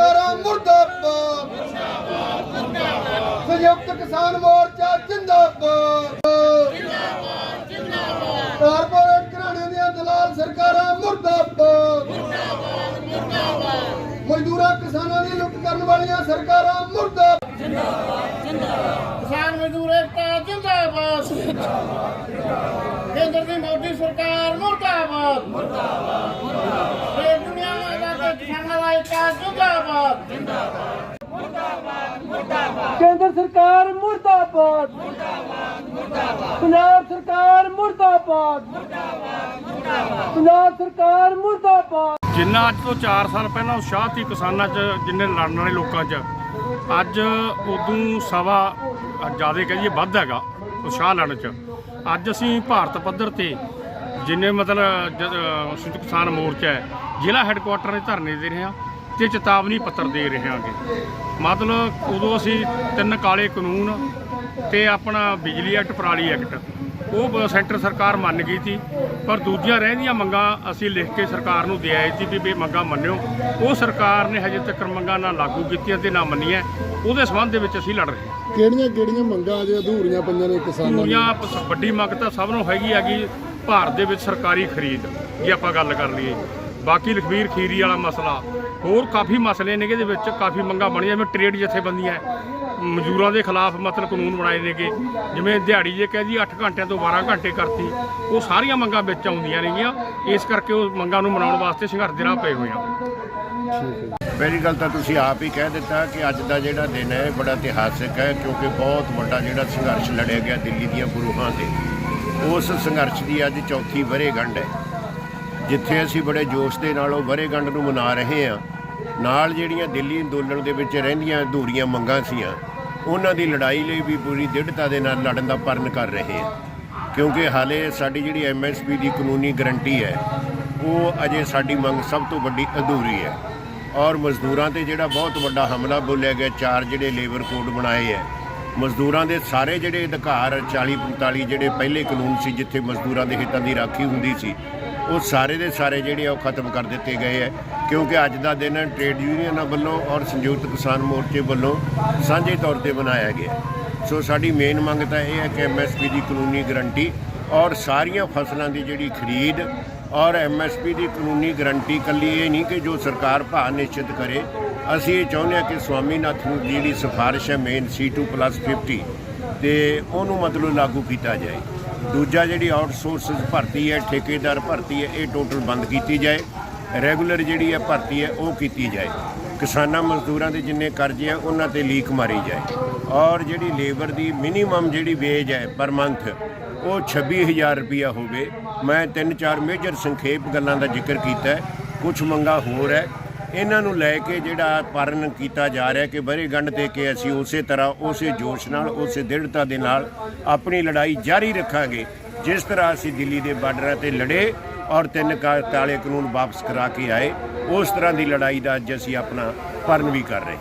ਸਰਕਾਰਾਂ ਮੁਰਦਾਬਾਦ। ਸੰਯੁਕਤ ਕਿਸਾਨ ਮੋਰਚਾ ਜਿੰਦਾਬਾਦ। ਕਾਰਪੋਰੇਟ ਘਰਾਣੇ ਦੀਆਂ ਦਲਾਲ ਸਰਕਾਰਾਂ ਮੁਰਦਾਬਾਦ। ਮਜ਼ਦੂਰਾਂ ਕਿਸਾਨਾਂ ਦੀ ਲੁੱਟ ਕਰਨ ਵਾਲੀਆਂ ਸਰਕਾਰਾਂ ਮੁਰਦਾਬਾਦ। ਕਿਸਾਨ ਮਜ਼ਦੂਰ ਏਕਤਾ ਜਿੰਦਾਬਾਦ। ਕੇਂਦਰ ਦੀ ਮੋਦੀ ਸਰਕਾਰ ਮੁਰਦਾਬਾਦ। ਮੁਰਦਾਬਾਦ। ਇਹ ਦੁਨੀਆ ਦਾ ਤੇ ਕਿਸਾਨਾਂ ਦਾ ਏਕਤਾ ਜਿੰਦਾਬਾਦ। ਕੇਂਦਰ ਸਰਕਾਰ ਮੁਰਦਾਬਾਦ। ਮੁਰਦਾਬਾਦ ਮੁਰਦਾਬਾਦ। ਪੰਜਾਬ ਸਰਕਾਰ ਮੁਰਦਾਬਾਦ। ਮੁਰਦਾਬਾਦ ਮੁਰਦਾਬਾਦ। ਪੰਜਾਬ ਸਰਕਾਰ ਮੁਰਦਾਬਾਦ। ਜਿੰਨਾ ਅੱਜ ਤੋਂ 4 ਸਾਲ ਪਹਿਲਾਂ ਉਤਸ਼ਾਹ ਸੀ ਕਿਸਾਨਾਂ 'ਚ ਜਿੰਨੇ ਲੜਨ ਵਾਲੇ ਲੋਕਾਂ 'ਚ ਅੱਜ ਉਦੋਂ ਸਵਾ ਜ਼ਿਆਦਾ ਕਹੀਏ ਵੱਧ ਹੈਗਾ ਉਤਸ਼ਾਹ ਲੜਨ 'ਚ। ਅੱਜ ਅਸੀਂ ਭਾਰਤ ਪੱਧਰ ਤੇ ਜਿੰਨੇ ਮਤਲਬ ਸੰਯੁਕਤ ਕਿਸਾਨ ਮੋਰਚਾ ਹੈ, ਜ਼ਿਲ੍ਹਾ ਹੈੱਡਕੁਆਟਰ ਦੇ ਧਰਨੇ ਦੇ ਰਹੇ ਹਾਂ ਤੇ ਚੇਤਾਵਨੀ ਪੱਤਰ ਦੇ ਰਹੇ ਹਾਂਗੇ ਮਤਲਬ ਉਦੋਂ ਅਸੀਂ ਤਿੰਨ ਕਾਲੇ ਕਾਨੂੰਨ ਤੇ ਆਪਣਾ ਬਿਜਲੀ ਐਕਟ, ਪਰਾਲੀ ਐਕਟ ਉਹ ਸੈਂਟਰ ਸਰਕਾਰ ਮੰਨ ਗਈ ਸੀ ਪਰ ਦੂਜੀਆਂ ਰਹਿੰਦੀਆਂ ਮੰਗਾਂ ਅਸੀਂ ਲਿਖ ਕੇ ਸਰਕਾਰ ਨੂੰ ਦੇ ਆਏ ਸੀ ਵੀ ਇਹ ਮੰਗਾਂ ਮੰਨਿਓ। ਉਹ ਸਰਕਾਰ ਨੇ ਹਜੇ ਤੱਕ ਮੰਗਾਂ ਨਾ ਲਾਗੂ ਕੀਤੀਆਂ ਤੇ ਨਾ ਮੰਨੀਆਂ। ਉਹਦੇ ਸੰਬੰਧ ਦੇ ਵਿੱਚ ਅਸੀਂ ਲੜ ਰਹੇ ਹਾਂ। ਕਿਹੜੀਆਂ ਕਿਹੜੀਆਂ ਮੰਗਾਂ ਅਜੇ ਅਧੂਰੀਆਂ ਪਈਆਂ ਨੇ ਕਿਸਾਨਾਂ ਦੀਆਂ? ਵੱਡੀ ਮੰਗ ਤਾਂ ਸਭ ਨੂੰ ਹੈਗੀ ਹੈਗੀ ਭਾਰਤ ਦੇ ਵਿੱਚ ਸਰਕਾਰੀ ਖਰੀਦ ਜੇ ਆਪਾਂ ਗੱਲ ਕਰ ਲਈਏ। ਬਾਕੀ ਲਖਬੀਰ ਖੀਰੀ ਵਾਲਾ ਮਸਲਾ ਹੋਰ ਕਾਫੀ ਮਸਲੇ ਨੇਗੇ ਇਹਦੇ ਵਿੱਚ, ਕਾਫੀ ਮੰਗਾਂ ਬਣੀਆਂ, ਜਿਵੇਂ ਟ੍ਰੇਡ ਜਥੇਬੰਦੀਆਂ ਮਜ਼ਦੂਰਾਂ ਦੇ ਖਿਲਾਫ ਮਤਲਬ ਕਾਨੂੰਨ ਬਣਾਏ ਨੇਗੇ, ਜਿਵੇਂ ਦਿਹਾੜੀ ਜੇ ਕਹਿ ਜੀ 8 ਘੰਟਿਆਂ ਤੋਂ 12 ਘੰਟੇ ਕਰਤੀ, ਉਹ ਸਾਰੀਆਂ ਮੰਗਾਂ ਵਿੱਚ ਆਉਂਦੀਆਂ ਨੇਗੀਆਂ, ਇਸ ਕਰਕੇ ਉਹ ਮੰਗਾਂ ਨੂੰ ਮਨਾਉਣ ਵਾਸਤੇ ਸੰਘਰਸ਼ ਦੇ ਰਾਹ ਪਏ ਹੋਏ ਆ। ਪਹਿਲੀ ਗੱਲ ਤਾਂ ਤੁਸੀਂ ਆਪ ਹੀ ਕਹਿ ਦਿੱਤਾ ਕਿ ਅੱਜ ਦਾ ਜਿਹੜਾ ਦਿਨ ਹੈ, ਇਹ ਬੜਾ ਇਤਿਹਾਸਿਕ ਹੈ, ਕਿਉਂਕਿ ਬਹੁਤ ਵੱਡਾ ਜਿਹੜਾ ਸੰਘਰਸ਼ ਲੜਿਆ ਗਿਆ ਦਿੱਲੀ ਦੀਆਂ ਗੁਰੂਹਾਂ ਤੇ, ਉਸ ਸੰਘਰਸ਼ ਦੀ ਅੱਜ ਚੌਥੀ ਵਰ੍ਹੇਗੰਢ ਹੈ। ਜਿੱਥੇ ਅਸੀਂ ਬੜੇ ਜੋਸ਼ ਦੇ ਨਾਲ ਉਹ ਵਰ੍ਹੇਗੰਢ ਨੂੰ ਮਨਾ ਰਹੇ ਹਾਂ, ਨਾਲ ਜਿਹੜੀਆਂ ਦਿੱਲੀ ਅੰਦੋਲਨ ਦੇ ਵਿੱਚ ਰਹਿੰਦੀਆਂ ਅਧੂਰੀਆਂ ਮੰਗਾਂ ਸੀਆਂ, ਉਹਨਾਂ ਦੀ ਲੜਾਈ ਲਈ ਵੀ ਪੂਰੀ ਦ੍ਰਿੜਤਾ ਦੇ ਨਾਲ ਲੜਨ ਦਾ ਪਰਨ ਕਰ ਰਹੇ ਹਾਂ। ਕਿਉਂਕਿ ਹਾਲੇ ਸਾਡੀ ਜਿਹੜੀ ਐਮਐਸਪੀ ਦੀ ਕਾਨੂੰਨੀ ਗਰੰਟੀ ਹੈ, ਉਹ ਅਜੇ ਸਾਡੀ ਮੰਗ ਸਭ ਤੋਂ ਵੱਡੀ ਅਧੂਰੀ ਹੈ। ਔਰ ਮਜ਼ਦੂਰਾਂ ਤੇ ਜਿਹੜਾ ਬਹੁਤ ਵੱਡਾ ਹਮਲਾ ਬੋਲਿਆ ਗਿਆ, ਚਾਰ ਜਿਹੜੇ ਲੇਬਰ ਕੋਡ ਬਣਾਏ ਹੈ, ਮਜ਼ਦੂਰਾਂ ਦੇ ਸਾਰੇ ਜਿਹੜੇ ਅਧਿਕਾਰ 40 45 ਜਿਹੜੇ ਪਹਿਲੇ ਕਾਨੂੰਨ ਸੀ, ਜਿੱਥੇ ਮਜ਼ਦੂਰਾਂ ਦੇ ਹਿੱਤਾਂ ਦੀ ਰਾਖੀ ਹੁੰਦੀ ਸੀ ਉਹ ਸਾਰੇ ਦੇ ਸਾਰੇ ਜਿਹੜੇ ਆ ਉਹ ਖਤਮ ਕਰ ਦਿੱਤੇ ਗਏ ਹੈ ਕਿਉਂਕਿ ਅੱਜ ਦਾ ਦਿਨ ਟ੍ਰੇਡ ਯੂਨੀਅਨਾਂ ਵੱਲੋਂ ਔਰ ਸੰਯੁਕਤ ਕਿਸਾਨ ਮੋਰਚੇ ਵੱਲੋਂ ਸਾਂਝੇ ਤੌਰ ਤੇ ਮਨਾਇਆ ਗਿਆ। ਸੋ ਸਾਡੀ ਮੇਨ ਮੰਗ ਤਾਂ ਇਹ ਹੈ ਕਿ ਐਮਐਸਪੀ ਦੀ ਕਾਨੂੰਨੀ ਗਰੰਟੀ ਔਰ ਸਾਰੀਆਂ ਫਸਲਾਂ ਦੀ ਜਿਹੜੀ ਖਰੀਦ ਔਰ ਐਮਐਸਪੀ ਦੀ ਕਾਨੂੰਨੀ ਗਰੰਟੀ ਕੱਲੀ ਇਹ ਨਹੀਂ ਕਿ ਜੋ ਸਰਕਾਰ ਭਾਅ ਨਿਸ਼ਚਿਤ ਕਰੇ। ਅਸੀਂ ਇਹ ਚਾਹੁੰਦੇ ਹਾਂ ਕਿ ਸਵਾਮੀਨਾਥਨ ਦੀ ਜਿਹੜੀ ਸਿਫਾਰਿਸ਼ ਹੈ ਮੇਨ C2+50 ਤੇ ਉਹਨੂੰ ਮਤਲਬ ਲਾਗੂ ਕੀਤਾ ਜਾਏ। ਦੂਜਾ ਜਿਹੜੀ ਆਊਟਸੋਰਸ ਭਰਤੀ ਹੈ, ਠੇਕੇਦਾਰ ਭਰਤੀ ਹੈ, ਇਹ ਟੋਟਲ ਬੰਦ ਕੀਤੀ ਜਾਏ। ਰੈਗੂਲਰ ਜਿਹੜੀ ਹੈ ਭਰਤੀ ਹੈ, ਉਹ ਕੀਤੀ ਜਾਏ। ਕਿਸਾਨਾਂ ਮਜ਼ਦੂਰਾਂ ਦੇ ਜਿੰਨੇ ਕਰਜ਼ੇ ਆ, ਉਹਨਾਂ ਤੇ ਲੀਕ ਮਾਰੀ ਜਾਏ। ਔਰ ਜਿਹੜੀ ਲੇਬਰ ਦੀ ਮਿਨੀਮਮ ਜਿਹੜੀ ਵੇਜ ਹੈ ਪਰ ਮੰਥ, ਉਹ 26000 ਰੁਪਿਆ ਹੋਵੇ। ਮੈਂ ਤਿੰਨ ਚਾਰ ਮੇਜਰ ਸੰਖੇਪ ਗੱਲਾਂ ਦਾ ਜ਼ਿਕਰ ਕੀਤਾ ਹੈ। ਕੁਝ ਮੰਗਾ ਹੋਰ ਹੈ। ਇਹਨਾਂ ਨੂੰ ਲੈ ਕੇ ਜਿਹੜਾ ਪਰਨ ਕੀਤਾ ਜਾ ਰਿਹਾ ਕਿ ਬਰੇ ਗੰਢ ਦੇ ਕੇ ਅਸੀਂ ਉਸੇ ਤਰ੍ਹਾਂ, ਉਸੇ ਜੋਸ਼ ਨਾਲ, ਉਸੇ ਦ੍ਰਿੜਤਾ ਦੇ ਨਾਲ ਆਪਣੀ ਲੜਾਈ ਜਾਰੀ ਰੱਖਾਂਗੇ। ਜਿਸ ਤਰ੍ਹਾਂ ਅਸੀਂ ਦਿੱਲੀ ਦੇ ਬਾਰਡਰਾਂ ਤੇ ਲੜੇ ਔਰ ਤਿੰਨ ਕਾ- ਕਾਲੇ ਕਾਨੂੰਨ ਵਾਪਸ ਕਰਾ ਕੇ ਆਏ, ਉਸ ਤਰ੍ਹਾਂ ਦੀ ਲੜਾਈ ਦਾ ਅੱਜ ਅਸੀਂ ਆਪਣਾ ਪਰਨ ਵੀ ਕਰ ਰਹੇ